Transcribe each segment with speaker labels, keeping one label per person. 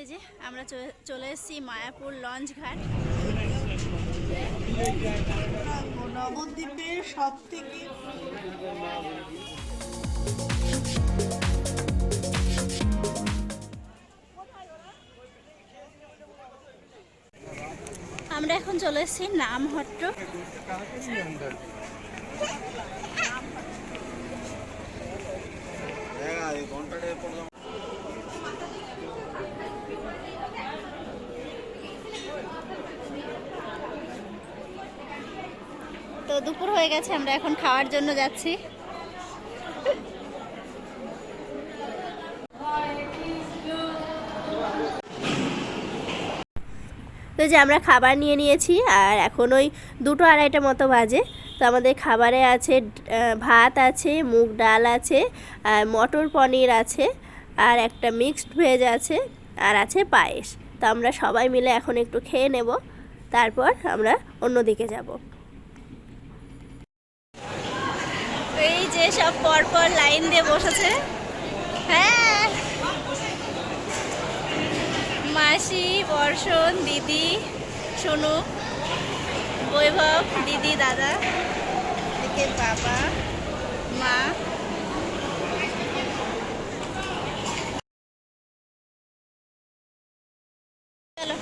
Speaker 1: এই যে আমরা চলে এসেছি মায়াপুর লঞ্চ ঘাট।
Speaker 2: নবদ্বীপের সব থেকে
Speaker 1: আমরা এখন চলে এসেছি নামহট্ট। তো দুপুর হয়ে গেছে, আমরা এখন খাওয়ার জন্য যাচ্ছি। তো যে আমরা খাবার নিয়ে নিয়েছি, আর এখন ওই দুটো আড়াইটা মতো বাজে। তো আমাদের খাবারে আছে ভাত আছে, মুগ ডাল আছে, আর মটর পনির আছে, আর একটা মিক্সড ভেজ আছে, আর আছে পায়েস। তো আমরা সবাই মিলে এখন একটু খেয়ে নেব, তারপর আমরা অন্যদিকে যাব। এই যে সব পরপর লাইন দিয়ে বসেছে। হ্যাঁ। মাসি, বর্ষণ, দিদি, সোনু, বৈভব, দিদি, দাদা বাবা, মা চলো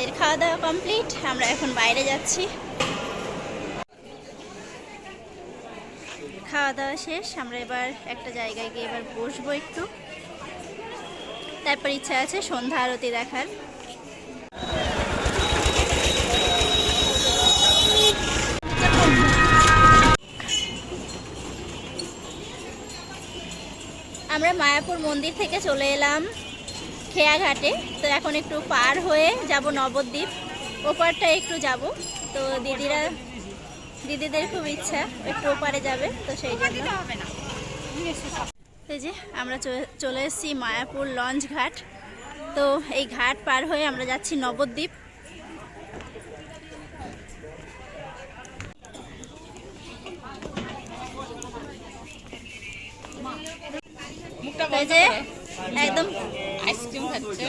Speaker 1: আমাদের খাওয়া দাওয়া কমপ্লিট আমরা এখন বাইরে যাচ্ছি। খাওয়া দাওয়া শেষ, আমরা এবার একটা জায়গায় গিয়ে এবার বসবো একটু। তারপর ইচ্ছা আছে সন্ধ্যা আরতি দেখার। আমরা মায়াপুর মন্দির থেকে চলে এলাম। খেয়াঘাটে। তো এখন একটু পার হয়ে যাব নবদ্বীপ। ওপারটা একটু যাব। তো দিদিরা, দিদিদের খুব ইচ্ছা, একটু ওপারে যাবে, তো সেই জন্য। এই যে আমরা চলে এসেছি মায়াপুর লঞ্চ ঘাট। তো এই ঘাট পার হয়ে আমরা যাচ্ছি নবদ্বীপ। এই যে একদম
Speaker 2: আইসক্রিম খাচ্ছে।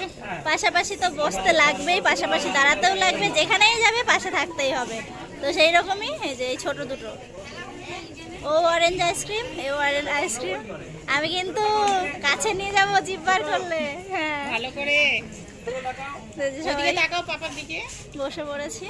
Speaker 1: পাশাপাশি তো বসতে লাগবেই পাশাপাশি দাঁড়াতেও লাগবে যেখানেই যাবে পাশে থাকতেই হবে। তো সেই রকমই এই যে এই ছোট দুটো। ও অরেঞ্জ আইসক্রিম এ অরেঞ্জ আইসক্রিম। আমি কিন্তু কাছে নিয়ে যাব জিব্বার করলে। হ্যাঁ।
Speaker 2: ভালো করে তাকাও পাপার দিকে।
Speaker 1: বসে পড়েছি।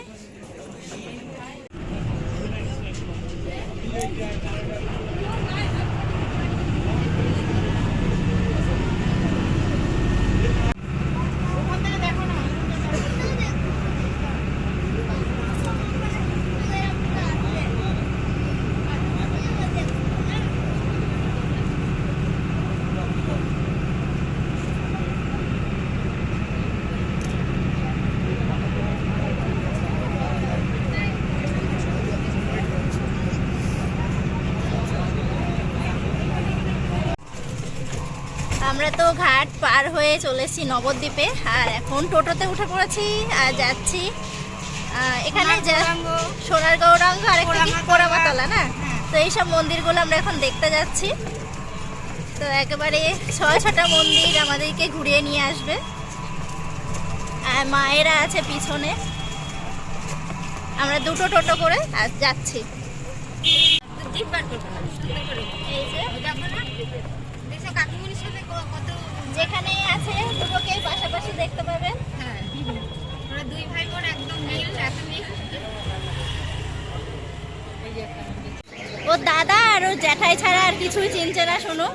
Speaker 1: আমরা তো ঘাট পার হয়ে চলেছি নবদ্বীপে আর এখন টোটোতে উঠে পড়েছি আর যাচ্ছি এখানে সোনার গৌরাঙ্গ। আর একটা কি পোড়ামাতলা না? তো এইসব মন্দিরগুলো আমরা এখন দেখতে যাচ্ছি। তো একেবারে ছয় ছটা মন্দির আমাদেরকে ঘুরিয়ে নিয়ে আসবে। আর মায়েরা আছে পিছনে। আমরা দুটো টোটো করে আর যাচ্ছি। এই যে যেখানেই আছে দুটোকে পাশাপাশি দেখতে পাবেন
Speaker 2: দুই ভাই বোন একদম মিল একদমই
Speaker 1: ও দাদা আর ও জ্যাঠাই ছাড়া আর কিছুই চিনছে না শোনো।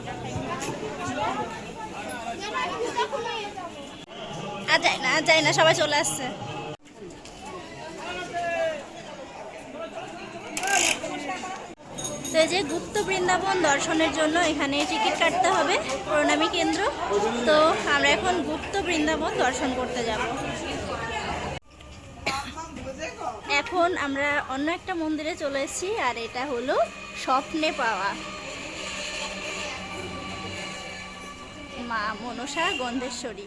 Speaker 1: আর যাই না আর যাই না সবাই চলে আসছে। তো যে গুপ্ত বৃন্দাবন দর্শনের জন্য এখানে টিকিট কাটতে হবে, প্রণামী কেন্দ্র। তো আমরা এখন গুপ্ত বৃন্দাবন দর্শন করতে যাব। এখন আমরা অন্য একটা মন্দিরে চলে এসেছি, আর এটা হলো স্বপ্নে পাওয়া। মা মনসা গন্ধেশ্বরী।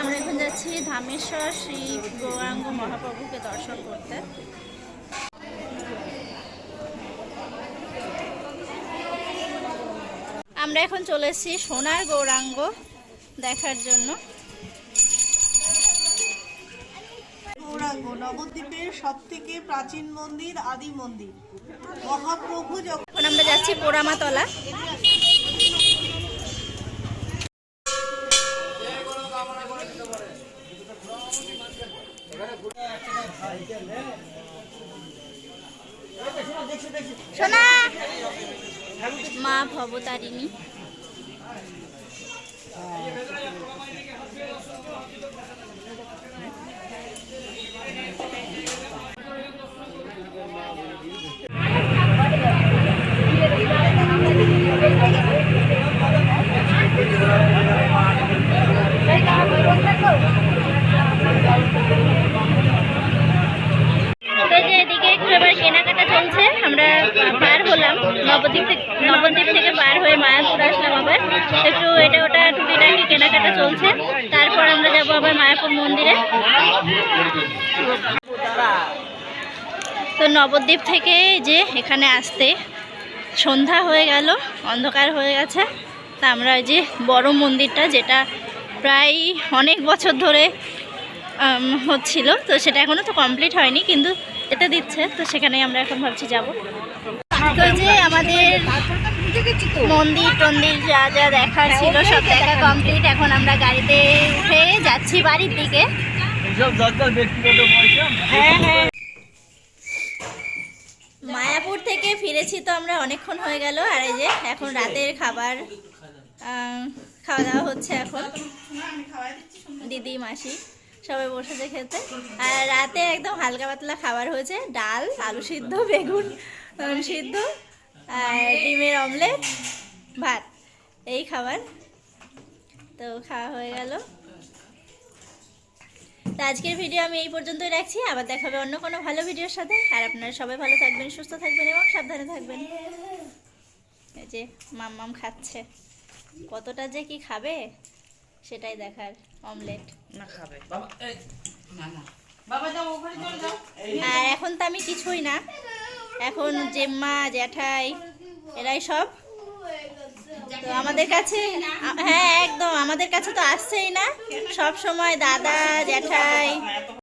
Speaker 1: আমরা এখন যাচ্ছি ধামেশ্বর শ্রী গৌরাঙ্গ মহাপ্রভুকে দর্শন করতে। আমরা এখন চলে এসেছি সোনার গৌরাঙ্গ দেখার জন্য।
Speaker 3: গৌরাঙ্গ নবদ্বীপের সব থেকে প্রাচীন মন্দির, আদি মন্দির। মহাপ্রভু যখন
Speaker 1: আমরা যাচ্ছি পোড়ামাতলা। মা ভবতারিণী তো যে এদিকে একটু এবার কেনাকাটা চলছে আমরা পার হলাম নবদ্বীপ থেকে নবদ্বীপ থেকে পার হয়ে মায়াপুর আসলাম আবার একটু এটা ওটা টুকিটাকি কেনাকাটা চলছে। তারপর আমরা যাব আবার মায়াপুর মন্দিরে। তো নবদ্বীপ থেকে যে এখানে আসতে সন্ধ্যা হয়ে গেল, অন্ধকার হয়ে গেছে। তা আমরা যে বড় মন্দিরটা, যেটা প্রায় অনেক বছর ধরে হচ্ছিল। তো সেটা এখনও তো কমপ্লিট হয়নি, কিন্তু এটা দিচ্ছে, তো সেখানে আমরা এখন ভাবছি যাব। তো যে আমাদের মন্দির টন্দির যা যা দেখার ছিল সব দেখা কমপ্লিট এখন আমরা গাড়িতে উঠে যাচ্ছি বাড়ির দিকে। হ্যাঁ হ্যাঁ। মায়াপুর থেকে ফিরেছি তো আমরা অনেকক্ষণ হয়ে গেল আর এই যে এখন রাতের খাবার আহ, খাওয়া দাওয়া হচ্ছে এখন। দিদি মাসি সবাই বসেছে খেতে। আর রাতে একদম হালকা পাতলা খাবার হয়েছে ডাল আলু সিদ্ধ বেগুন সিদ্ধ। ডিমের অমলেট ভাত। এই খাবার। তো খাওয়া হয়ে গেল। তো আজকের ভিডিও আমি এই পর্যন্তই রাখছি। আবার দেখা হবে অন্য কোনো ভালো ভিডিওর সাথে। আর আপনারা সবাই ভালো থাকবেন সুস্থ থাকবেন এবং সাবধানে থাকবেন। এই যে মাম্মাম খাচ্ছে। কতটা যে কি খাবে সেটাই দেখার অমলেট না খাবে। আর এখন তো আমি কিছুই না। এখন জেম্মা, জ্যাঠাই, এরাই সব। তো আমাদের কাছে হ্যাঁ একদম, আমাদের কাছে তো আসছেই না। সব সময় দাদা, জ্যাঠাই।